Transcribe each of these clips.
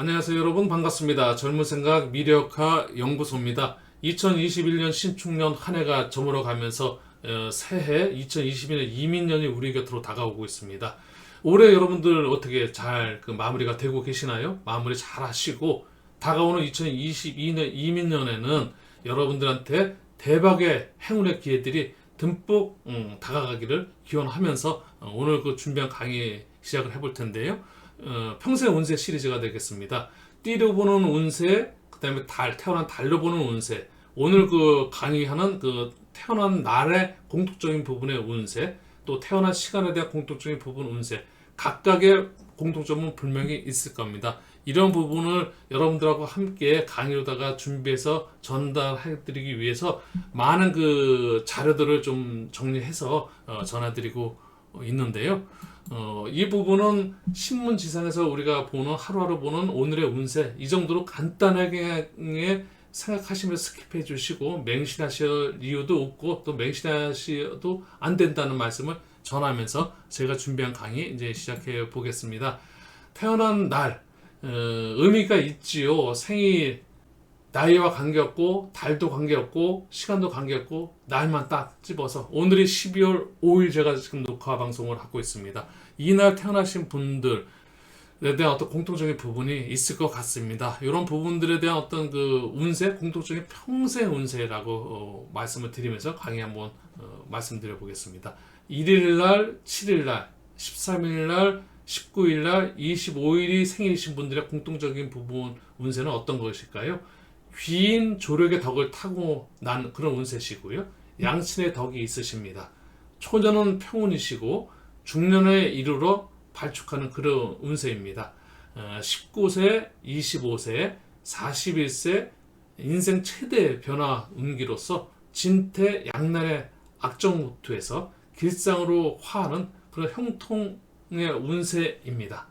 안녕하세요 여러분 반갑습니다. 젊은 생각 미력화 연구소입니다. 2021년 신축년 한 해가 저물어 가면서 어, 새해 2021년 이민년이 우리 곁으로 다가오고 있습니다. 올해 여러분들 어떻게 잘 그 마무리가 되고 계시나요? 마무리 잘 하시고 다가오는 2022년 이민년에는 여러분들한테 대박의 행운의 기회들이 듬뿍 음, 다가가기를 기원하면서 어, 오늘 그 준비한 강의 시작을 해볼 텐데요. 어, 평생 운세 시리즈가 되겠습니다. 띠로 보는 운세, 그 다음에 달 태어난 달로 보는 운세. 오늘 그 강의하는 그 태어난 날의 공통적인 부분의 운세, 또 태어난 시간에 대한 공통적인 부분 운세. 각각의 공통점은 분명히 있을 겁니다. 이런 부분을 여러분들하고 함께 강의로다가 준비해서 전달해드리기 위해서 많은 그 자료들을 좀 정리해서 어, 전해드리고 있는데요. 어, 이 부분은 신문 지상에서 우리가 보는 하루하루 보는 오늘의 운세 이 정도로 간단하게 생각하시면서 스킵해 주시고 맹신하실 이유도 없고 또 맹신하셔도 안 된다는 말씀을 전하면서 제가 준비한 강의 이제 시작해 보겠습니다. 태어난 날 어, 의미가 있지요. 생일 나이와 관계없고 달도 관계없고 시간도 관계없고 날만 딱 집어서 오늘이 12월 5일 제가 지금 녹화 방송을 하고 있습니다. 이날 태어나신 분들에 대한 어떤 공통적인 부분이 있을 것 같습니다. 이런 부분들에 대한 어떤 그 운세, 공통적인 평생 운세라고 어, 말씀을 드리면서 강의 한번 어, 말씀드려 보겠습니다. 1일 날, 7일 날, 13일 날, 19일 날, 25일이 생일이신 분들의 공통적인 부분 운세는 어떤 것일까요? 귀인 조력의 덕을 타고 난 그런 운세시고요. 양친의 덕이 있으십니다. 초년은 평운이시고 중년에 이르러 발축하는 그런 운세입니다. 어, 19세, 25세, 41세 인생 최대 변화 운기로서 진태 양날의 악정무투에서 길상으로 화하는 그런 형통의 운세입니다.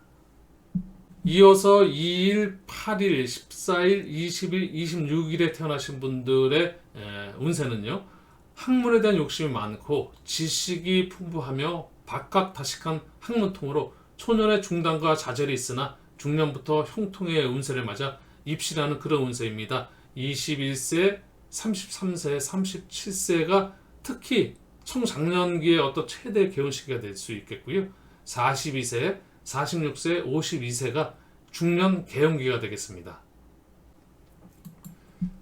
이어서 2일, 8일, 14일, 20일, 26일에 태어나신 분들의 에, 운세는요. 학문에 대한 욕심이 많고 지식이 풍부하며 박학다식한 학문통으로 초년의 중단과 좌절이 있으나 중년부터 형통의 운세를 맞아 입시라는 그런 운세입니다. 21세, 33세, 37세가 특히 청장년기의 어떤 최대 개운 시기가 될 수 있겠고요. 42세, 46세, 52세가 중년 개운기가 되겠습니다.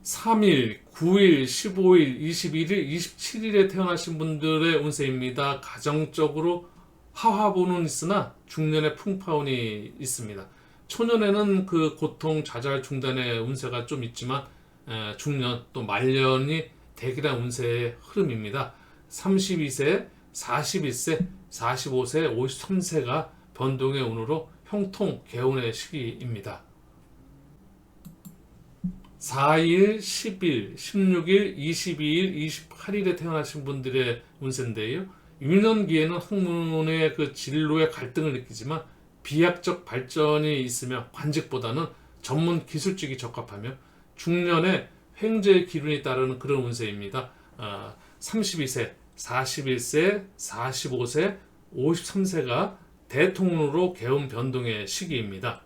3일, 9일, 15일, 21일, 27일에 태어나신 분들의 운세입니다. 가정적으로 하화보는 있으나 중년에 풍파운이 있습니다. 초년에는 그 고통, 좌절, 중단의 운세가 좀 있지만 에, 중년 또 말년이 대기란 운세의 흐름입니다. 32세, 41세, 45세, 53세가 변동의 운으로 형통, 개운의 시기입니다. 4일, 10일, 16일, 22일, 28일에 태어나신 분들의 운세인데요. 유년기에는 학문의 그 진로의 갈등을 느끼지만 비약적 발전이 있으며 관직보다는 전문 기술직이 적합하며 중년에 횡재의 기운이 따르는 그런 운세입니다. 아, 32세, 41세, 45세, 53세가 대통령으로 개운 변동의 시기입니다.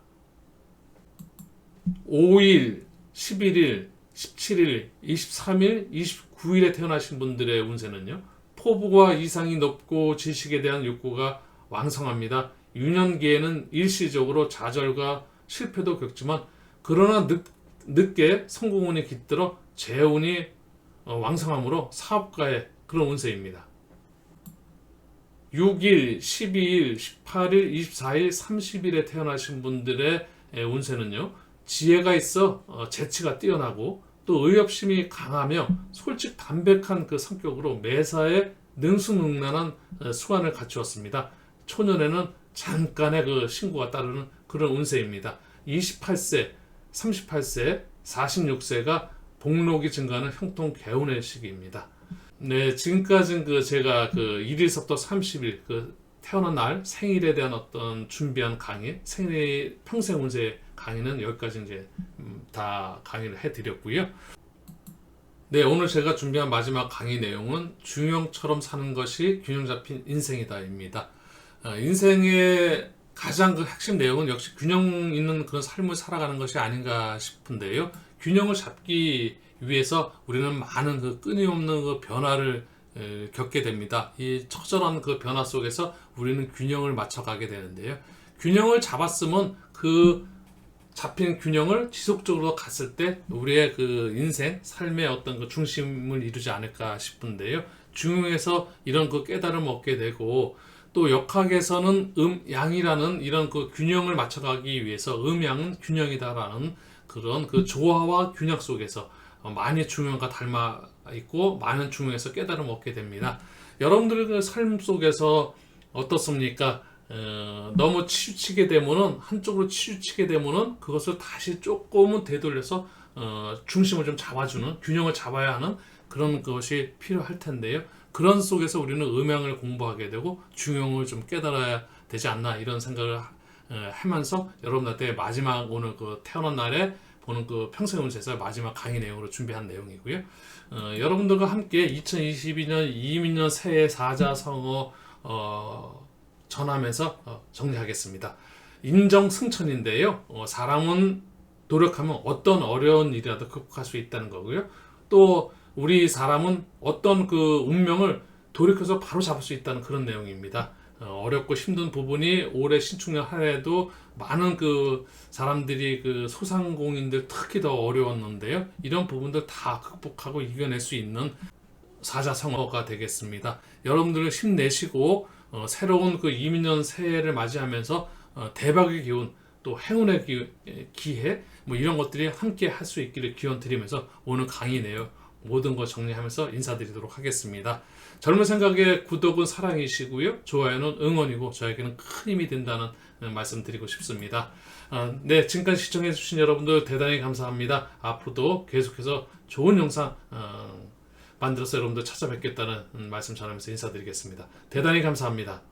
5일, 11일, 17일, 23일, 29일에 태어나신 분들의 운세는요. 포부가 이상이 높고 지식에 대한 욕구가 왕성합니다. 유년기에는 일시적으로 좌절과 실패도 겪지만 그러나 늦, 늦게 성공운이 깃들어 재운이 어, 왕성함으로 사업가의 그런 운세입니다. 6일, 12일, 18일, 24일, 30일에 태어나신 분들의 에, 운세는요. 지혜가 있어 어, 재치가 뛰어나고 또 의협심이 강하며 솔직 담백한 그 성격으로 매사에 능수능란한 어, 수완을 갖추었습니다. 초년에는 잠깐의 그 신고가 따르는 그런 운세입니다. 28세, 38세, 46세가 복록이 증가하는 형통 개운의 시기입니다. 네, 지금까지는 그 제가 그 1일서부터 30일 그 태어난 날 생일에 대한 어떤 준비한 강의, 생일 평생 운세 강의는 여기까지 이제 음, 다 강의를 해드렸고요. 네, 오늘 제가 준비한 마지막 강의 내용은 중형처럼 사는 것이 균형 잡힌 인생이다입니다. 어, 인생의 가장 그 핵심 내용은 역시 균형 있는 그런 삶을 살아가는 것이 아닌가 싶은데요. 균형을 잡기 위해서 우리는 많은 그 끊임없는 그 변화를 에, 겪게 됩니다. 이 처절한 그 변화 속에서 우리는 균형을 맞춰가게 되는데요. 균형을 잡았으면 그 잡힌 균형을 지속적으로 갔을 때 우리의 그 인생, 삶의 어떤 그 중심을 이루지 않을까 싶은데요. 중용에서 이런 그 깨달음을 얻게 되고 또 역학에서는 음, 양이라는 이런 그 균형을 맞춰가기 위해서 음양은 균형이다라는 그런 그 조화와 균형 속에서 어, 많이 중용과 닮아 있고 많은 중용에서 깨달음을 얻게 됩니다. 여러분들 그삶 속에서 어떻습니까? 어, 너무 치우치게 되면은 한쪽으로 치우치게 되면은 그것을 다시 조금은 되돌려서 어, 중심을 좀 잡아주는 균형을 잡아야 하는 그런 것이 필요할 텐데요. 그런 속에서 우리는 음양을 공부하게 되고 중용을 좀 깨달아야 되지 않나 이런 생각을 하- 어, 하면서 여러분들한테 마지막 오늘 그 태어난 날에 보는 그 평생 운세서 마지막 강의 내용으로 준비한 내용이고요. 어, 여러분들과 함께 2022년 이민년 새해 사자성어 어, 전하면서 어, 정리하겠습니다. 인정 승천인데요. 어, 사람은 노력하면 어떤 어려운 일이라도 극복할 수 있다는 거고요. 또 우리 사람은 어떤 그 운명을 돌이켜서 바로 잡을 수 있다는 그런 내용입니다. 어, 어렵고 힘든 부분이 올해 신축년 한 해도 많은 그 사람들이 그 소상공인들 특히 더 어려웠는데요. 이런 부분들 다 극복하고 이겨낼 수 있는 사자성어가 되겠습니다. 여러분들 힘내시고 어, 새로운 그 이민년 새해를 맞이하면서 어, 대박의 기운 또 행운의 기, 에, 기회 뭐 이런 것들이 함께 할 수 있기를 기원 드리면서 오늘 강의 내용 모든 것 정리하면서 인사드리도록 하겠습니다. 젊은 생각의 구독은 사랑이시고요. 좋아요는 응원이고 저에게는 큰 힘이 된다는 어, 말씀 드리고 싶습니다. 어, 네, 지금까지 시청해주신 여러분들 대단히 감사합니다. 앞으로도 계속해서 좋은 영상 어, 만들어서 여러분들 찾아뵙겠다는 음, 말씀 전하면서 인사드리겠습니다. 대단히 감사합니다.